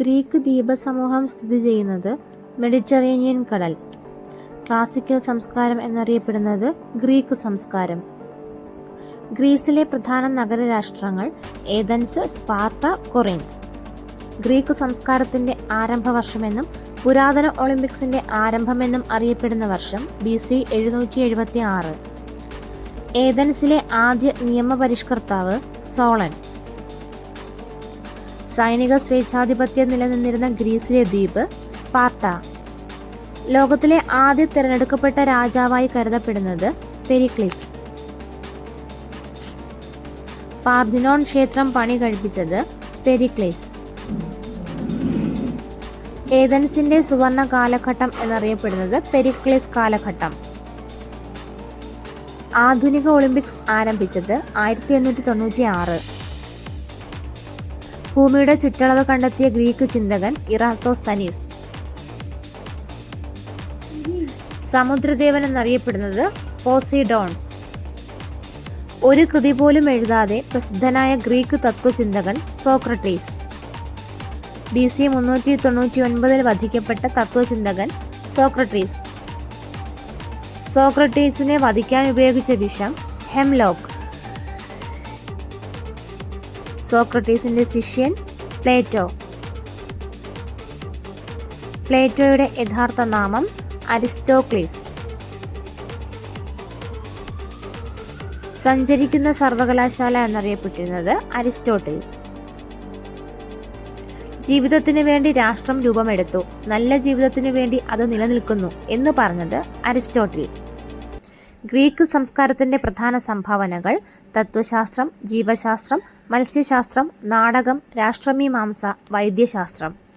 Greek ദ്വീപസമൂഹം സ്ഥിതി ചെയ്യുന്നത് Mediterranean കടൽ. ക്ലാസിക്കൽ സംസ്കാരം എന്നറിയപ്പെടുന്നത് ഗ്രീക്ക് സംസ്കാരം. ഗ്രീസിലെ പ്രധാന നഗരരാഷ്ട്രങ്ങൾ ഏതൻസ് സ്പാർട്ട കൊറിന്ത് ഗ്രീക്ക് സംസ്കാരത്തിന്റെ ആരംഭവർഷമെന്നും പുരാതന ഒളിമ്പിക്സിന്റെ ആരംഭമെന്നും അറിയപ്പെടുന്ന വർഷം ബി സി എഴുന്നൂറ്റി എഴുപത്തി ആറ് ഏതൻസിലെ ആദ്യ നിയമപരിഷ്കർത്താവ് സോളൻ. സൈനിക സ്വേച്ഛാധിപത്യം നിലനിന്നിരുന്ന ഗ്രീസിലെ ദ്വീപ് സ്പാർട്ട ലോകത്തിലെ ആദ്യ തിരഞ്ഞെടുക്കപ്പെട്ട രാജാവായി കരുതപ്പെടുന്നത് പെരിക്ലിസ്. പാർദിനോൺ ക്ഷേത്രം പണി കഴിപ്പിച്ചത് പെരിക്ലിസ്. ഏതൻസിന്റെ സുവർണ കാലഘട്ടം എന്നറിയപ്പെടുന്നത് പെരിക്ലിസ് കാലഘട്ടം. ആധുനിക ഒളിമ്പിക്സ് ആരംഭിച്ചത് ആയിരത്തി എണ്ണൂറ്റി തൊണ്ണൂറ്റി ആറ് ഭൂമിയുടെ ചുറ്റളവ് കണ്ടെത്തിയ ഗ്രീക്ക് ചിന്തകൻ ഇറാത്തോസ്തനീസ്. സമുദ്രദേവൻ എന്നറിയപ്പെടുന്നത് പോസിഡോൺ. ഒരു കൃതി പോലും എഴുതാതെ പ്രസിദ്ധനായ ഗ്രീക്ക് തത്വചിന്തകൻ സോക്രട്ടീസ്. ബി സി മുന്നൂറ്റി തൊണ്ണൂറ്റി ഒൻപതിൽ വധിക്കപ്പെട്ട തത്വചിന്തകൻ സോക്രട്ടീസ്. സോക്രട്ടീസിനെ വധിക്കാൻ ഉപയോഗിച്ച വിഷം ഹെംലോക്ക്. സോക്രട്ടീസിന്റെ ശിഷ്യൻ പ്ലേറ്റോ. പ്ലേറ്റോയുടെ യഥാർത്ഥ നാമം അരിസ്റ്റോക്ലീസ്. സഞ്ചരിക്കുന്ന സർവകലാശാല എന്നറിയപ്പെട്ടിരുന്നത് അരിസ്റ്റോട്ടിൽ. ജീവിതത്തിന് വേണ്ടി രാഷ്ട്രം രൂപമെടുത്തു. നല്ല ജീവിതത്തിന് വേണ്ടി അത് നിലനിൽക്കുന്നു എന്ന് പറഞ്ഞത് അരിസ്റ്റോട്ടിൽ. ഗ്രീക്ക് സംസ്കാരത്തിന്റെ പ്രധാന സംഭാവനകൾ തത്വശാസ്ത്രം ജീവശാസ്ത്രം മത്സ്യശാസ്ത്രം നാടകം രാഷ്ട്രമീമാംസ വൈദ്യശാസ്ത്രം.